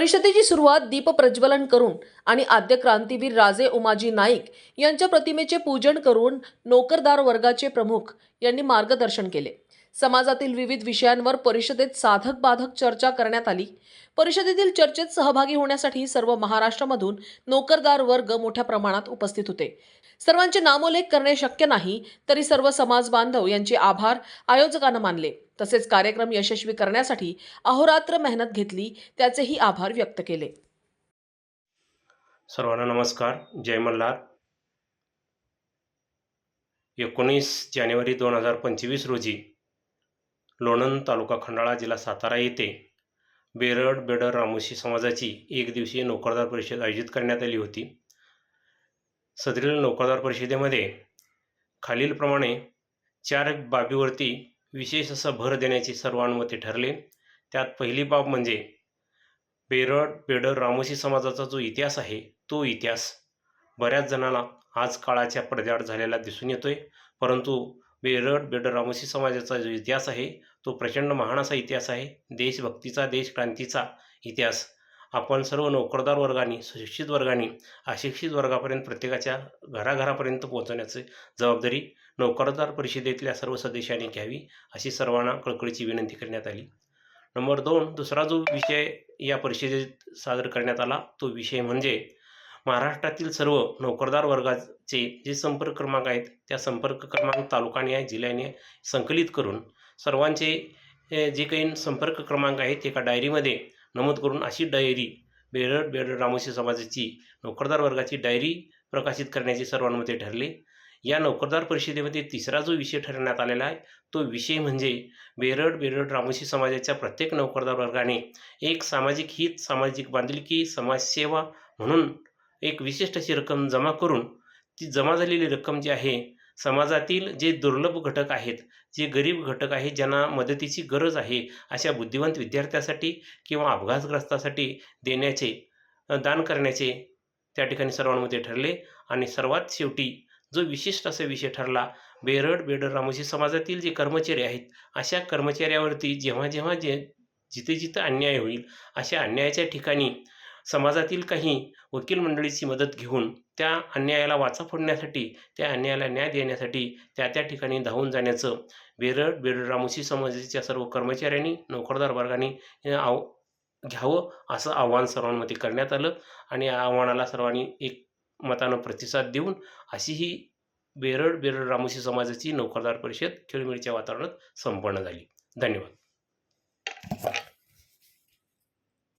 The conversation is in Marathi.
परिषदेची सुरुवात दीप प्रज्वलन करून आणि आद्य क्रांतीवीर राजे उमाजी नाईक यांच्या प्रतिमेचे पूजन करून नोकरदार वर्गाचे प्रमुख यांनी मार्गदर्शन केले. समाजातील विविध विषयांवर परिषदेत साधक बाधक चर्चा करण्यात आली. परिषदेतील चर्चेत सहभागी होण्यासाठी सर्व महाराष्ट्रामधून नोकरदार वर्ग मोठ्या प्रमाणात उपस्थित होते. सर्वांचे नामोल्लेख करणे शक्य नाही तरी सर्व समाज बांधव यांचे आभार आयोजकांना मानले. तसेच कार्यक्रम यशस्वी करण्यासाठी अहोरात्र मेहनत घेतली त्याचेही आभार व्यक्त केले. सर्वांना नमस्कार. जय मल्हार. एकोणीस जानेवारी दोन हजार पंचवीस रोजी लोणंद तालुका खंडाळा जिल्हा सातारा येथे बेरड बेडर रामोशी समाजाची एक दिवसीय नोकरदार परिषद आयोजित करण्यात आली होती. सदरील नोकरदार परिषदेमध्ये खालीलप्रमाणे चार बाबीवरती विशेष असा भर देण्याचे सर्वानुमते ठरले. त्यात पहिली बाब म्हणजे बेरड बेडर रामोशी समाजाचा जो इतिहास आहे तो इतिहास बऱ्याच जणांना आज काळाच्या पडद्याआड झालेला दिसून येतोय. परंतु बेरड बेडर रामोशी समाजाचा जो इतिहास आहे तो प्रचंड महान असा इतिहास आहे. देशभक्तीचा देशक्रांतीचा इतिहास. आपण सर्व नोकरदार वर्गाने सुशिक्षित वर्गाने अशिक्षित वर्गापर्यंत प्रत्येकाच्या घराघरापर्यंत पोहोचवण्याची जबाबदारी नोकरदार परिषदेतल्या सर्व सदस्यांनी घ्यावी अशी सर्वांना कळकळीची विनंती करण्यात आली. नंबर दोन दुसरा जो विषय या परिषदेत सादर करण्यात आला तो विषय म्हणजे महाराष्ट्रातील सर्व नोकरदार वर्गाचे जे संपर्क क्रमांक आहेत त्या संपर्क क्रमांक तालुकाने जिल्ह्याने संकलित करून सर्वांचे जे काही संपर्क क्रमांक आहेत एका डायरीमध्ये नमूद करून अशी डायरी बेरड बेरड रामोशी समाजाची नोकरदार वर्गाची डायरी प्रकाशित करण्याचे सर्वांमध्ये ठरले. या नोकरदार परिषदेमध्ये तिसरा जो विषय ठरवण्यात आलेला आहे तो विषय म्हणजे बेरड बेरड रामोशी समाजाच्या प्रत्येक नोकरदार वर्गाने एक सामाजिक हित सामाजिक बांधिलकी समाजसेवा म्हणून एक विशिष्ट अशी रक्कम जमा करून ती जमा झालेली रक्कम जी आहे समाजातील जे दुर्लभ घटक आहेत जे गरीब घटक आहेत ज्यांना मदतीची गरज आहे अशा बुद्धिवंत विद्यार्थ्यासाठी किंवा अपघातग्रस्तासाठी देण्याचे दान करण्याचे त्या ठिकाणी सर्वांमध्ये ठरले. आणि सर्वात शेवटी जो विशिष्ट असा विषय ठरला बेरड बेडर रामोशी समाजातील जे कर्मचारी आहेत अशा कर्मचाऱ्यावरती जेव्हा जेव्हा जे जिथे जिथं अन्याय होईल अशा अन्यायाच्या ठिकाणी समाजातील काही वकील मंडळीची मदत घेऊन त्या अन्यायाला वाचा फोडण्यासाठी त्या अन्यायाला न्याय देण्यासाठी त्या त्या ठिकाणी धावून जाण्याचं बेरड बेरड रामोशी समाजाच्या सर्व कर्मचाऱ्यांनी नोकरदार वर्गाने आव घ्यावं असं आव्हान सर्वांमध्ये करण्यात आलं आणि या आव्हानाला सर्वांनी एक मतानं प्रतिसाद देऊन अशी ही बेरड बेरड रामोशी समाजाची नोकरदार परिषद खेळमेळीच्या वातावरणात संपन्न झाली. धन्यवाद.